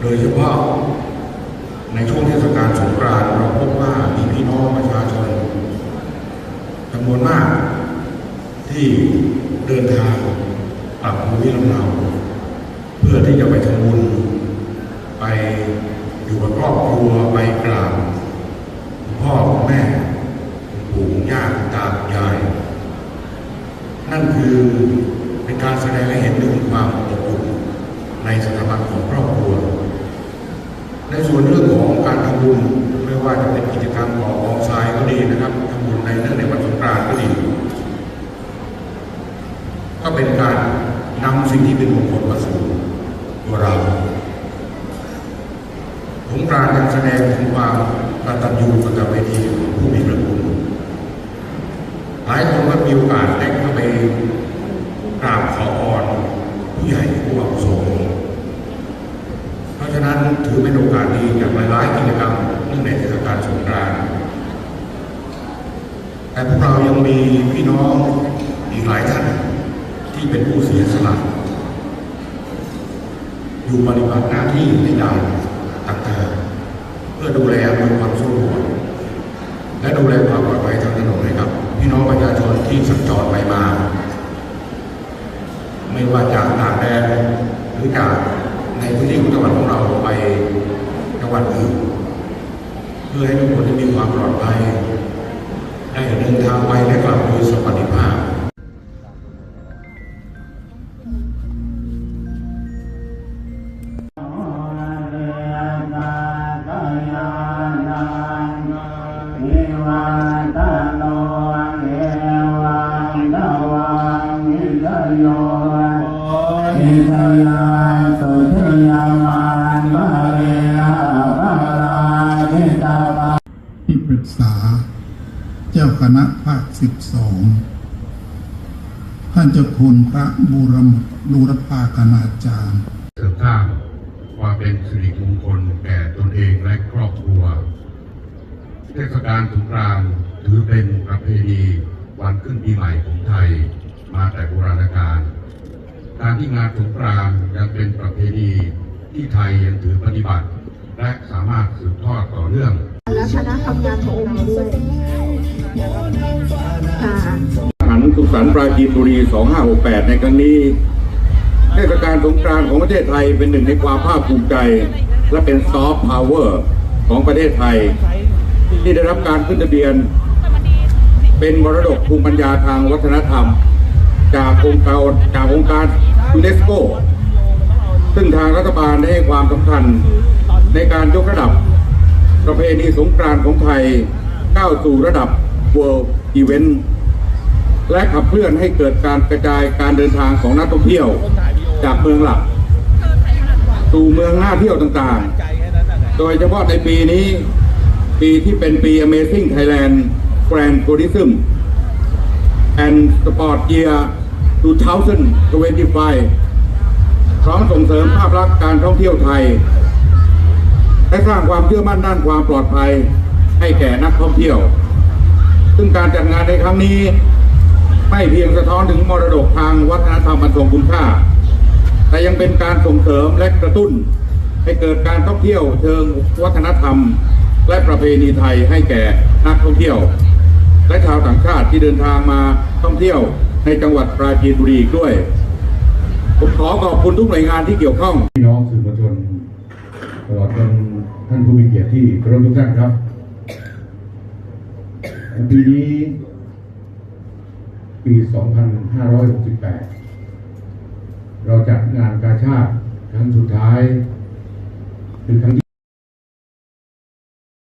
โดยเฉพาะในช่วงเทศกาลสงกรานต์เราพบว่ามีพี่น้องประชาชนจำนวนมากที่เดินทางกลับภูมิลำเนาเพื่อที่จะไปทำบุญ ไปอยู่กับครอบครัวไปกราบพ่อคุณแม่ปู่ย่าคุณตาคุณยาย นั่นคือเป็นการแสดงให้เห็นถึงความอบอุ่นในสถาบันของครอบครัว ในส่วนเรื่องของการทำบุญไม่ว่าจะเป็นกิจกรรมของกองทรายก็ดีนะครับทำบุญในเนื่องในวันสงกรานต์ก็ดี ก็เป็นการนำสิ่งที่เป็นมงคลมาสู่ตัวเราสงกรานต์ยังแสดงถึงความกตัญญูกตเวทีของผู้มีพระคุณหลายคนก็มีโอกาสได้เข้าไปกราบขอพรผู้ใหญ่ผู้อาวุโสเพราะฉะนั้นถือเป็นโอกาสดีจากหลายๆกิจกรรมเนื่องในเทศกาลสงกรานต์ แต่พวกเรายังมีพี่น้องอีกหลายท่านที่เป็นผู้เสียสละอยู่ปฏิบัติหน้าที่ในด่านต่างๆเพื่อดูแลอำนวยความสะดวกและดูแลความปลอดภัยทางถนนให้กับ พี่น้องประชาชนที่สัญจรไปมา ไม่ว่าจากต่างแดนหรือจากในพื้นที่ของจังหวัดของเราไปจังหวัดอื่นเพื่อให้ทุกคนได้มีความปลอดภัย ได้เดินทางไปและกลับโดยสวัสดิภาพที่ปรึกษา เจ้าคณะภาคสิบสองท่านเจ้าคุณพระบูรมบูรพาคณาจารย์เสริมสร้างความเป็นสิริมงคลแก่ตนเองและครอบครัว เทศกาลสงกรานต์ถือเป็นประเพณีวันขึ้นปีใหม่ของไทยมาแต่โบราณกาลการที่งานสงกรานต์ยังเป็นประเพณีที่ไทยยังถือปฏิบัติ และสามารถสืบทอดต่อเนื่องและคณะทำงานขององค์ด้วยค่ะ ขันสุขสันต์ปราจีนบุรี 2568 ในครั้งนี้ เทศกาลสงกรานต์ของประเทศไทยเป็นหนึ่งในความภาคภูมิใจ และเป็นซอฟต์พาวเวอร์ของประเทศไทย ที่ได้รับการขึ้นทะเบียน เป็นมรดกภูมิปัญญาทางวัฒนธรรม จากองค์การจากองค์การยูเนสโกซึ่งทางรัฐบาลได้ให้ความสำคัญในการยกระดับ ประเพณีสงกรานต์ของไทยก้าวสู่ระดับ World Event และขับเคลื่อนให้เกิดการกระจายการเดินทางของนักท่องเที่ยว จากเมืองหลักสู่เมืองหน่าเที่ยวต่างๆ โดยเฉพาะในปีนี้ ปีที่เป็นปี Amazing Thailand Grand Tourism and Sport Year 2025 พร้อมส่งเสริมภาพลักษณ์การท่องเที่ยวไทย และสร้างความเชื่อมั่นด้านความปลอดภัยให้แก่นักท่องเที่ยว ซึ่งการจัดงานในครั้งนี้ ไม่เพียงสะท้อนถึงมรดกทางวัฒนธรรมอันทรงคุณค่า แต่ยังเป็นการส่งเสริมและกระตุ้น ให้เกิดการท่องเที่ยวเชิงวัฒนธรรม และประเพณีไทยให้แก่นักท่องเที่ยว และชาวต่างชาติที่เดินทางมาท่องเที่ยวในจังหวัดปราจีนบุรีด้วย ผมขอขอบคุณทุกหน่วยงานที่เกี่ยวข้องพี่น้องสื่อมวลชนตลอดจนท่านผู้มีเกียรติที่เคารพทุกท่านครับ ปีนี้ ปี 2568 เราจัดงานกาชาติครั้งสุดท้ายเป็นครั้งที่